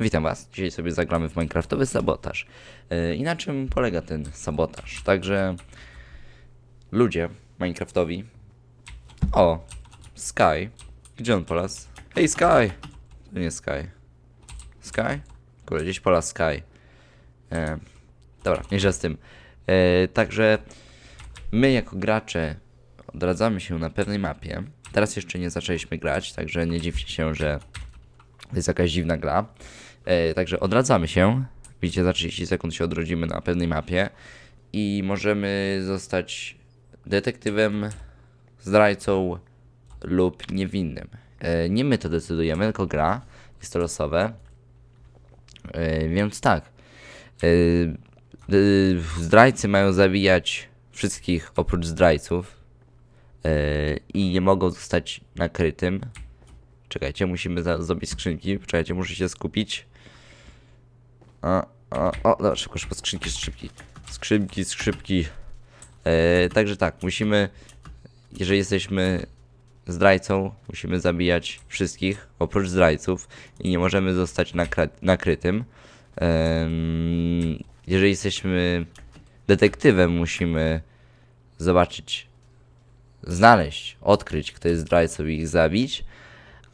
Witam Was. Dzisiaj sobie zagramy w Minecraftowy sabotaż. Yy, I na czym polega ten sabotaż? Także ludzie Minecraftowi. O, Sky. Gdzie on polas? Hej Sky! To nie Sky. Sky? Kurde, gdzieś pola Sky. E, dobra, mniejsza z tym. E, także my jako gracze odradzamy się na pewnej mapie. Teraz jeszcze nie zaczęliśmy grać, także nie dziwcie się, że to jest jakaś dziwna gra. E, także odradzamy się. Widzicie, za 30 sekund się odrodzimy na pewnej mapie i możemy zostać detektywem, zdrajcą lub niewinnym. E, nie my to decydujemy, tylko gra. Jest to losowe. E, więc tak. Zdrajcy mają zabijać wszystkich oprócz zdrajców. I nie mogą zostać nakrytym. Czekajcie, musimy zrobić skrzynki. Czekajcie, muszę się skupić. O, o, o, dobra, szybko, szybko, skrzynki, skrzynki. Skrzynki, skrzypki. E, także tak, musimy, jeżeli jesteśmy zdrajcą, musimy zabijać wszystkich oprócz zdrajców i nie możemy zostać nakrytym. Jeżeli jesteśmy detektywem, musimy zobaczyć, znaleźć, odkryć, kto jest zdrajcą i ich zabić.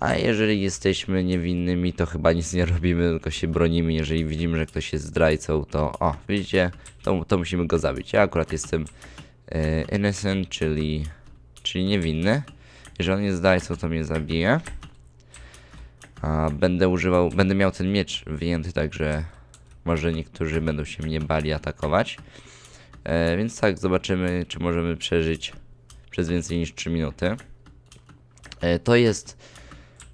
A jeżeli jesteśmy niewinnymi, to chyba nic nie robimy, tylko się bronimy. Jeżeli widzimy, że ktoś jest zdrajcą, to o, widzicie, to, to musimy go zabić. Ja akurat jestem e, innocent, czyli, czyli niewinny. Jeżeli on jest zdrajcą, to mnie zabije. A będę używał, będę miał ten miecz wyjęty, także może niektórzy będą się mnie bali atakować. E, więc tak, zobaczymy, czy możemy przeżyć przez więcej niż 3 minuty. E, to jest.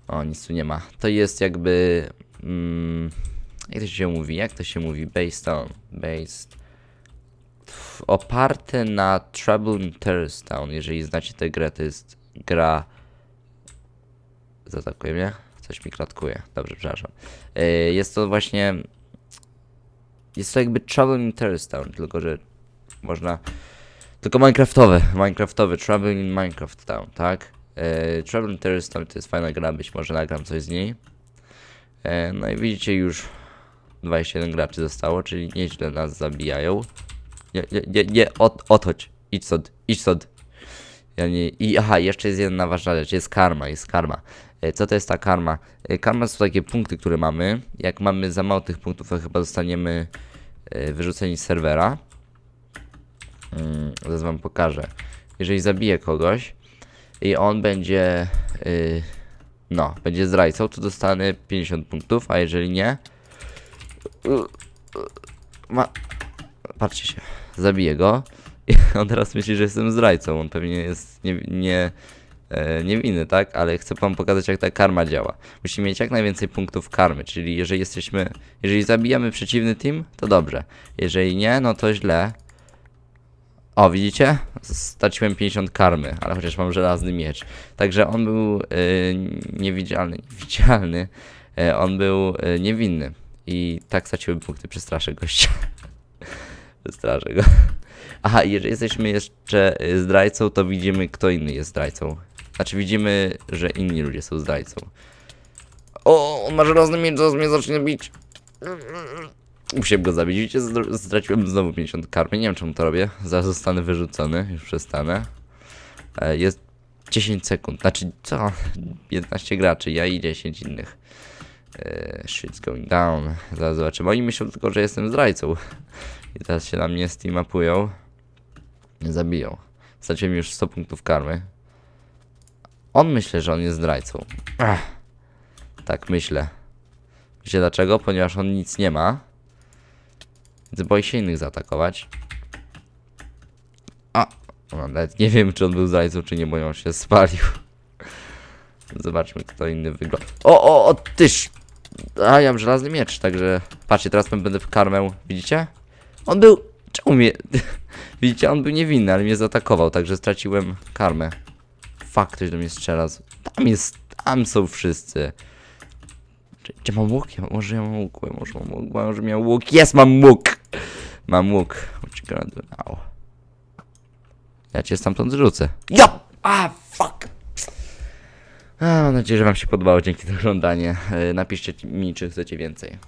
O, nic tu nie ma. To jest jakby. Mm, jak to się mówi? Jak to się mówi? Based on. Based. Oparte na Trouble in Town. Jeżeli znacie tę grę, to jest gra. Zaatakuje mnie? Coś mi klatkuje. Dobrze, przepraszam. E, jest to właśnie. Jest to jakby Trouble in Town, tylko że można. Tylko Minecraftowe, Minecraftowy, Trouble in Minecraft Town, tak? E, Trouble in Terrorist Town to jest fajna gra, być może nagram coś z niej. E, no i widzicie już 21 graczy zostało, czyli nieźle nas zabijają. Nie, nie, nie, nie od, odchodź, idź stąd, idź stąd. Ja nie, i aha, jeszcze jest jedna ważna rzecz, jest karma, jest karma. E, co to jest ta karma? E, karma są takie punkty, które mamy. Jak mamy za mało tych punktów, to chyba zostaniemy e, wyrzuceni z serwera. Mm, zaraz wam pokażę. Jeżeli zabiję kogoś i on będzie, y, no, będzie zdrajcą, to dostanę 50 punktów, a jeżeli nie, ma, patrzcie się, zabiję go i on teraz myśli, że jestem zdrajcą, on pewnie jest nie, nie, e, niewinny, tak? Ale chcę wam pokazać, jak ta karma działa. Musimy mieć jak najwięcej punktów karmy, czyli jeżeli jesteśmy, jeżeli zabijamy przeciwny team, to dobrze. Jeżeli nie, no to źle. O, widzicie? Straciłem 50 karmy, ale chociaż mam żelazny miecz. Także on był y, niewidzialny, niewidzialny. Y, on był y, niewinny. I tak straciłem punkty, przestraszę gościa. przestraszę go. Aha, jeżeli jesteśmy jeszcze y, zdrajcą, to widzimy, kto inny jest zdrajcą. Znaczy widzimy, że inni ludzie są zdrajcą. O, on ma żelazny miecz, zaraz mnie zacznie bić. Musiałem go zabić. Widzicie, straciłem znowu 50 karmy. Nie wiem, czemu to robię. Zaraz zostanę wyrzucony. Już przestanę. E, jest 10 sekund. Znaczy, co? 15 graczy, ja i 10 innych. E, shit's going down. Zaraz zobaczymy. Oni myślą tylko, że jestem zdrajcą. I teraz się na mnie. Nie zabiją. Straciłem już 100 punktów karmy. On myśli, że on jest zdrajcą. Ach. Tak myślę. Wiecie dlaczego? Ponieważ on nic nie ma. Więc boi się innych zaatakować. A! Nawet nie wiem, czy on był zdrajcą, czy nie, bo on się spalił. Zobaczmy, kto inny wygląda. O, o, o, tyż! A, ja mam żelazny miecz, także... Patrzcie, teraz będę w karmę. Widzicie? On był... Czemu mnie... Widzicie, on był niewinny, ale mnie zaatakował, także straciłem karmę. Fuck, ktoś do mnie strzela. Tam jest... Tam są wszyscy. Czy, czy mam łuk? Może ja mam łuk, może mam łuk, może miał łuk. Jest, mam łuk! Mam łuk. What you gonna do now? Ja cię stamtąd zrzucę. Ja! A, fuck! A, mam nadzieję, że Wam się podobało. Dzięki za oglądanie. E, Napiszcie mi, czy chcecie więcej.